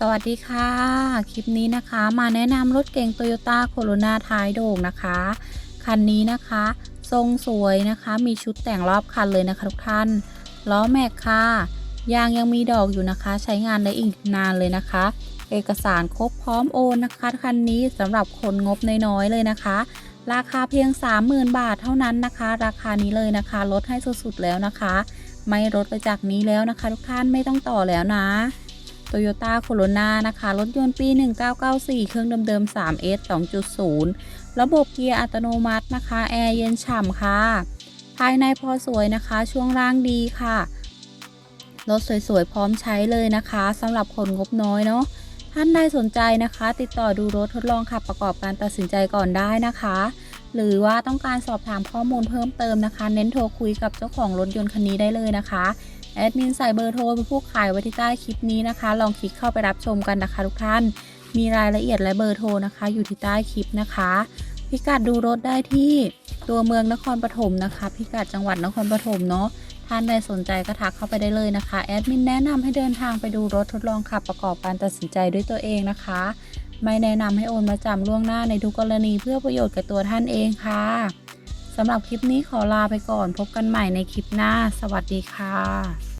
สวัสดีค่ะ คลิปนี้นะคะมาแนะนำรถเก๋ง Toyota Corona ท้ายโด่งนะคะ คันนี้นะคะ ทรงสวยนะคะ มีชุดแต่งรอบคันเลยนะคะทุกท่าน ล้อแม็กค่ะ ยางยังมีดอกอยู่นะคะ ใช้งานได้อีกนานเลยนะคะ เอกสารครบพร้อมโอนนะคะ คันนี้สำหรับคนงบน้อยๆเลยนะคะ ราคาเพียง 30,000 บาทเท่านั้นนะคะ ราคานี้เลยนะคะ ลดให้สุดๆแล้วนะคะ ไม่ลดไปจากนี้แล้วนะคะ ทุกท่านไม่ต้องต่อแล้วนะ Toyota Corona นะคะ รถยนต์ปี 1994 เครื่องเดิมๆ 3S 2.0 ระบบเกียร์อัตโนมัตินะคะ แอร์เย็นฉ่ำค่ะ ภายในพอสวยนะคะ ช่วงล่างดีค่ะ รถสวยๆ พร้อมใช้เลยนะคะสำหรับคนงบน้อยเนาะ ท่านใดสนใจนะคะ ติดต่อดูรถทดลองขับประกอบการตัดสินใจก่อนได้นะคะ หรือว่าต้องการสอบถามข้อมูลเพิ่มเติมนะคะ เน้นโทรคุยกับเจ้าของรถยนต์คันนี้ได้เลยนะคะแอดมินใส่เบอร์โทรเป็นผู้ขายไว้ที่ใต้คลิปนี้นะคะ ลองคลิกเข้าไปรับชมกันนะคะทุกท่าน มีรายละเอียดและเบอร์โทรนะคะ อยู่ที่ใต้คลิปนะคะ พิกัดดูรถได้ที่ตัวเมืองนครปฐมนะคะ พิกัดจังหวัดนครปฐมเนาะท่านใดสนใจก็ทักเข้าไปได้เลยนะคะแอดมินแนะนำให้เดินทางไปดูรถทดลองขับประกอบการตัดสินใจด้วยตัวเองนะคะ ไม่แนะนำให้โอนมาจำล่วงหน้าในทุกกรณีเพื่อประโยชน์กับตัวท่านเองค่ะสำหรับคลิปนี้ขอลาไปก่อนพบกันใหม่ในคลิปหน้า สวัสดีค่ะ